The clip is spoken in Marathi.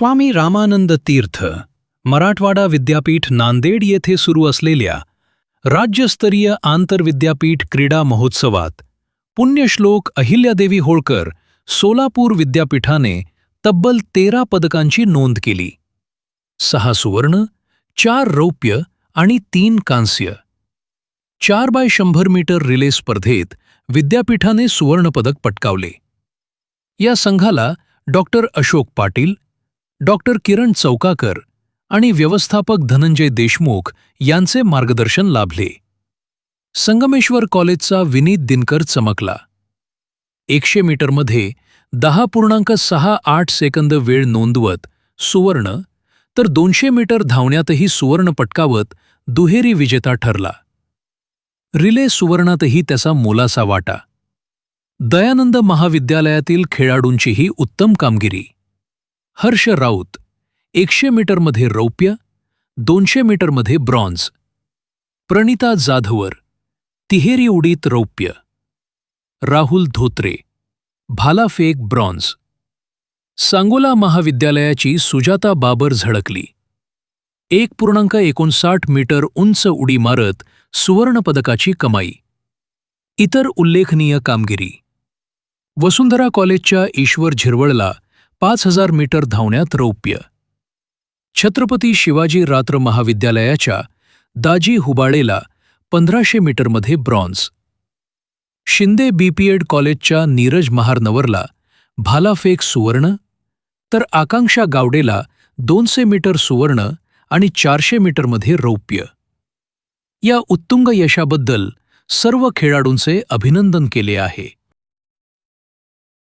स्वामी रामानंद तीर्थ मराठवाडा विद्यापीठ नांदेड येथे सुरू असलेल्या राज्यस्तरीय आंतरविद्यापीठ क्रीडा महोत्सवात पुण्यश्लोक अहिल्यादेवी होळकर सोलापूर विद्यापीठाने तब्बल तेरा पदकांची नोंद केली. सहा सुवर्ण चार रौप्य आणि तीन कांस्य. चार बाय शंभर मीटर रिले स्पर्धेत विद्यापीठाने सुवर्णपदक पटकावले. या संघाला डॉक्टर अशोक पाटील डॉक्टर किरण चौकाकर आणि व्यवस्थापक धनंजय देशमुख यांचे मार्गदर्शन लाभले. संगमेश्वर कॉलेजचा विनीत दिनकर चमकला. एकशे मीटरमध्ये दहा पूर्णांक सहा आठ सेकंद वेळ नोंदवत सुवर्ण तर दोनशे मीटर धावण्यातही सुवर्ण पटकावत दुहेरी विजेता ठरला. रिले सुवर्णातही त्याचा मोलासा वाटा. दयानंद महाविद्यालयातील खेळाडूंचीही उत्तम कामगिरी हर्ष राऊत एकशे मीटरमध्ये रौप्य दोनशे मीटरमध्ये ब्रॉन्झ. प्रणिता जाधवर तिहेरी उडीत रौप्य. राहुल धोत्रे भालाफेक ब्रॉन्झ. सांगोला महाविद्यालयाची सुजाता बाबर झळकली. एक पूर्णांक एकोणसाठ मीटर उंच उडी मारत सुवर्णपदकाची कमाई. इतर उल्लेखनीय कामगिरी. वसुंधरा कॉलेजच्या ईश्वर झिरवळला पाच हजार मीटर धावण्यात रौप्य. छत्रपती शिवाजी रात्र महाविद्यालयाच्या दाजी हुबाळेला पंधराशे मीटरमध्ये ब्रॉन्झ. शिंदे बीपीएड कॉलेजच्या नीरज महारनवरला भालाफेक सुवर्ण तर आकांक्षा गावडेला दोनशे मीटर सुवर्ण आणि चारशे मीटरमध्ये रौप्य. या उत्तुंग यशाबद्दल सर्व खेळाडूंचे अभिनंदन केले आहे.